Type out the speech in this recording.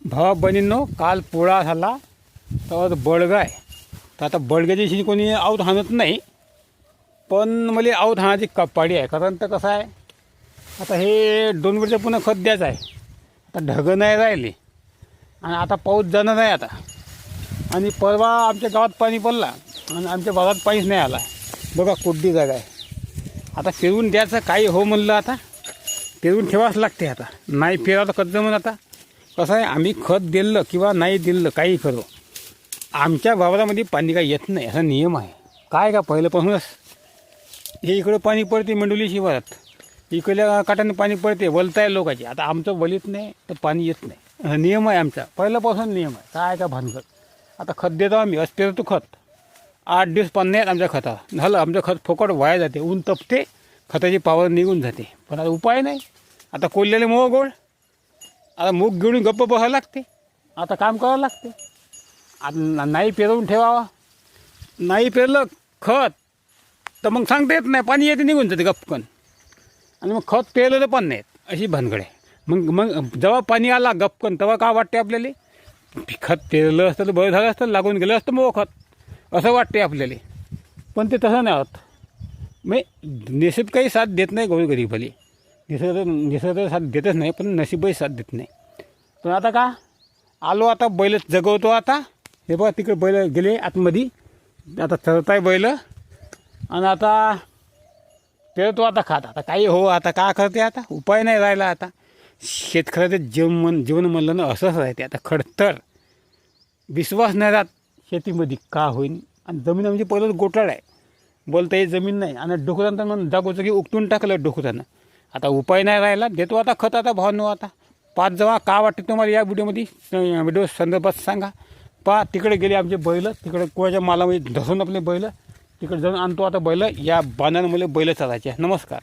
भावा बहिणींनो काल पोळा झाला तर बळगा आहे तर आता बळग्याच्या दिवशी कोणी आऊत हाणत नाही पण मला आऊत हाणाची कपाडी आहे. कारण तर कसं आहे आता हे दोन वेळचं पुन्हा खत द्यायचं आहे. आता ढगं नाही राहिली. आणि आता पाऊस जाणं नाही आता. आणि परवा आमच्या गावात पाणी पडला. आणि आमच्या भागात पाणीच नाही आला. बघा कुड्डी जागा आहे. आता फिरवून द्यायचं काही हो म्हणलं आता. पेरून ठेवावंच लागते आता. नाही फिरावं तर कसं म्हणून आता. कसं आहे आम्ही खत दिलं किंवा नाही दिलं काही करू. आमच्या वावरामध्ये पाणी काही येत नाही असा नियम आहे. काय का पहिल्यापासूनच? हे इकडं पाणी पडते मंडोली शिवारात. इकडल्या काटाने पाणी पडते वलताय लोकांची. आता आमचं वलीत नाही तर पाणी येत नाही. हा नियम आहे आमचा. पहिल्यापासून नियम आहे. काय का भानगड? आता खत देतो आम्ही असं तो खत. आठ दिवस पाणी नाही आमच्या खता झालं आमचं खत फुकट वाया जाते. ऊन तपते खताची पावर निघून जाते. पण आता उपाय नाही. आता कोल्ह्याला मोह गोळ आता मूग घेऊन गप्प बसावं लागते. आता काम करावं लागते. आता नाही पेरवून ठेवावा. नाही पेरलं खत. तर मग सांगता येत नाही पाणी येते निघून जाते गपकन आणि मग खत पेरलं तर पण नाहीत अशी भानगड. आहे मग मग जेव्हा पाणी आला गपकन तेव्हा का वाटते आपल्याला? खत पेरलं असतं तर बरं झालं असतं लागून गेलं असतं मग खत. असं वाटते आपल्याला. पण ते तसं नाही होत. म्हणजे नशीब काही साथ देत नाही गोळी गरीबाली. निसर्ग निसर्ग साथ देतच नाही पण नशीबही साथ देत नाही. पण आता का? आलो आता बैल जगवतो आता. हे बघा तिकडे बैल गेले आतमध्ये. आता चरत आहे बैल. आणि आता पेरतो आता खात. आता काही हो आता का करते आता? उपाय नाही राहिला आता. शेतकऱ्याचं जीवन जीवन म्हणलं ना असंच राहते. आता खडतर. विश्वास नाही राहत शेतीमध्ये का होईन. आणि जमीन म्हणजे पहिलं गोटाळ आहे. बोलता येत जमीन नाही. आणि डुकरानं मग जागोचं की उकटून टाकलं डोकरांना आता उपाय नाही राहिला देतो आता खत आता भावनो आता. पाच जेव्हा का वाटते तुम्हाला या व्हिडिओमध्ये? व्हिडिओ संदर्भात सांगा. पा तिकडे गेले आमचे बैल तिकडे कोणाच्या मालामध्ये धसून आपले बैल तिकडे जाऊन आणतो आता बैल. या बांधानं मला बैल चालायचे. नमस्कार.